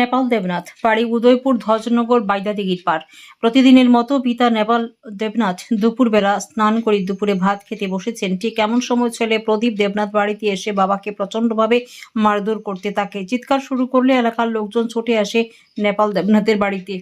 নেপাল দেবনাথ বাড়ি উদয়পুর ধ্বজনগর পার প্রতিদিনের মতো পিতা নেপাল দেবনাথ দুপুরবেলা স্নান করে দুপুরে ভাত খেতে বসেছেন। ঠিক এমন সময় ছেলে প্রদীপ দেবনাথ বাড়িতে এসে বাবাকে প্রচন্ডভাবে মারধর করতে থাকে চিৎকার শুরু করলে এলাকার লোকজন ছুটে আসে নেপাল দেবনাথের বাড়িতে।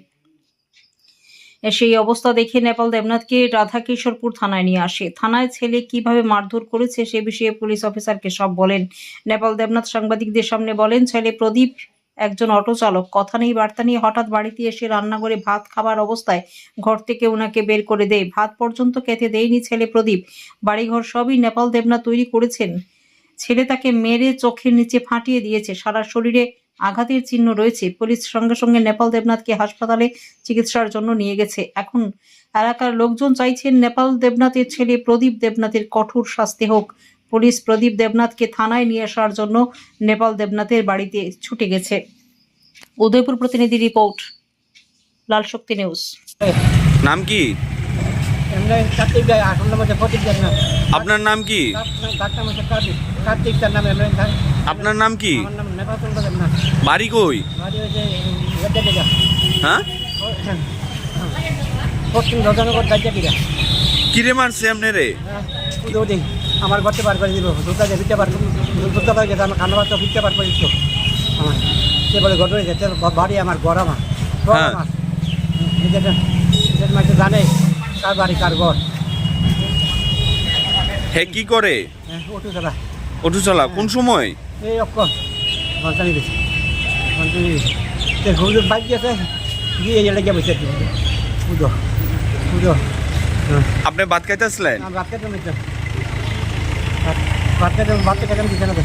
সেই অবস্থা দেখে নেপাল দেবনাথকে রাধাকিশোরপুর থানায় নিয়ে আসে। থানায় ছেলে কীভাবে মারধর করেছে সে বিষয়ে পুলিশ অফিসারকে সব বলেন। নেপাল দেবনাথ সাংবাদিকদের সামনে বলেন, ছেলে প্রদীপ একজন অটো চালক। কথা নেই, বার্তা নিয়ে হঠাৎ বাড়িতে এসে রান্নাঘরে ভাত খাবার অবস্থায় ঘর থেকে ওনাকে বের করে দেয়। ভাত পর্যন্ত খেতে দেয়নি ছেলে প্রদীপ। বাড়িঘর সবই নেপাল দেবনাথ তৈরি করেছেন। ছেলে তাকে মেরে চোখের নিচে ফাটিয়ে দিয়েছে। সারা শরীরে আঘাতের চিহ্ন রয়েছে। পুলিশ সঙ্গে সঙ্গে নেপাল দেবনাথকে হাসপাতালে চিকিৎসার জন্য নিয়ে গেছে। এখন এলাকার লোকজন চাইছেন নেপাল দেবনাথের ছেলে প্রদীপ দেবনাথের কঠোর শাস্তি হোক। পুলিশ প্রদীপ দেবনাথকে থানায় নিয়ে আসার জন্য নেপাল দেবনাথের বাড়িতে ছুটে গেছে। উদয়পুর প্রতিনিধি রিপোর্ট লাল শক্তি নিউজ। নাম কি? কার্তিক গায়ে আঠারো নম্বর প্রতীক আপনার নাম কি? আপনার নাম কি? নেপাল না বাড়ি কই? হ্যাঁ? পশ্চিম কিরে মারছে আপনি রে দিন আমার ঘরতে পার করে দিব দুটা যে ফিরতে পার দুটো পার গেছে আমার খান্না তো ফিরতে পার করে দিত আমার সে বলে ঘটনা গেছে বাড়ি আমার গড় আমার। হ্যাঁ। মাঝে জানে কার বাড়ি কার ঘর। হে কি করে? হ্যাঁ ওটু দাদা অটো চালা কোন সময়? এই অক্ষর ঘন্টানি দিছে ঘন্টানি সে হুজুর বাইক গেছে গিয়ে এলে গিয়ে বসে পুজো পুজো হ্যাঁ আপনি ভাত খাইতেছিলেন ভাত খেতে মিশলাম ভাত খেতে ভাত খেতে না তো?